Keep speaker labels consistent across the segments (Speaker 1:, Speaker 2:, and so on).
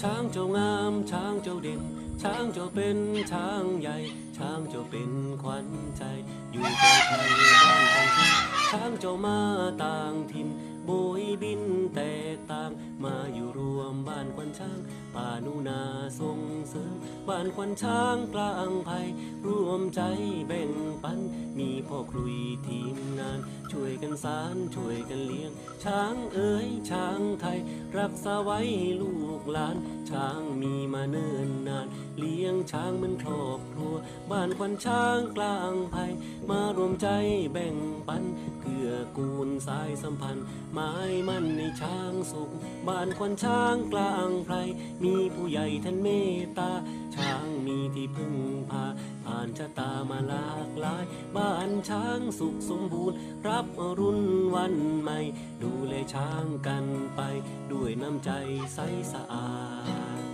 Speaker 1: ช้างเจ้างาม ช้างเจ้าเด่น ช้างเจ้าเป็นช้างใหญ่ ช้างเจ้าเป็นขวัญใจ อยู่ใกล้ใครบ้านของที่ช้างเจ้ามาต่างถิ่นโบยบินแตกต่าง มาอยู่รวมบ้านควันช้าง ป่านูนาส่งเสริมบ้านควันช้างกลางไผ่ร่วมใจแบ่งปัน มีพ่อครุยทีมงาน ช่วยกันสารช่วยกันเลี้ยง ช้างเอ๋ยช้างไทย รักษาไว้ลูกหลาน ช้างมีมาเนิ่นนาน เลี้ยงช้างมือนครอบครัว บ้านควันช้างกลางไผ่มารวมใจแบ่งปันเกื้อกูลสายสัมพันธ์หมายมั่นในช้างสุข บ้านควันช้างกลางไพรมีผู้ใหญ่ท่านเมตตา ช้างมีที่พึ่ง ชะตามาหลากหลาย บ้านช้างสุขสมบูรณ์ รับอรุณวันใหม่ ดูแลช้างกันไป ด้วยน้ำใจใสสะอาด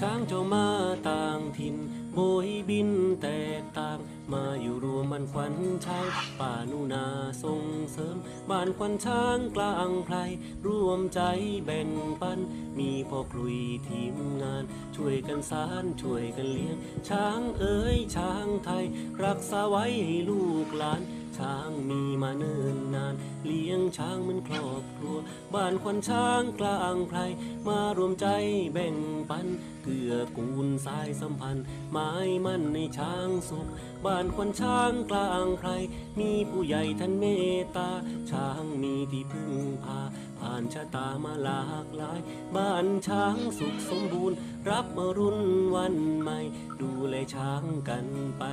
Speaker 1: ช้างเจ้ามาต่างถิ่นโบยบินแตกต่าง มาอยู่รวมบ้านควันช้างป่านูนาส่งเสริม บ้านควันช้างกลางไพรร่วมใจแบ่งปัน มีพ่อครุยทีมงาน ช่วยกันสารช่วยกันเลี้ยง ช้างเอ๋ยช้างไทย รักษาไว้ให้ลูกหลาน ช้างมีมาเนิ่นนาน เลี้ยงช้างเหมือนครอบครัว บ้านควันช้างกลางไพรมารวมใจแบ่งปัน เกื้อกูลสายสัมพันธ์หมายมั่นในช้างสุขบ้านควันช้างกลางไพรมีผู้ใหญ่ท่านเมตตา ช้างมีที่พึ่งพาผ่านชะตามาหลากหลาย บ้านช้างสุขสมบูรณ์ รับอรุณวันใหม่ ดูแลช้างกันไป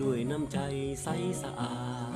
Speaker 1: ด้วยน้ำใจใสสะอาด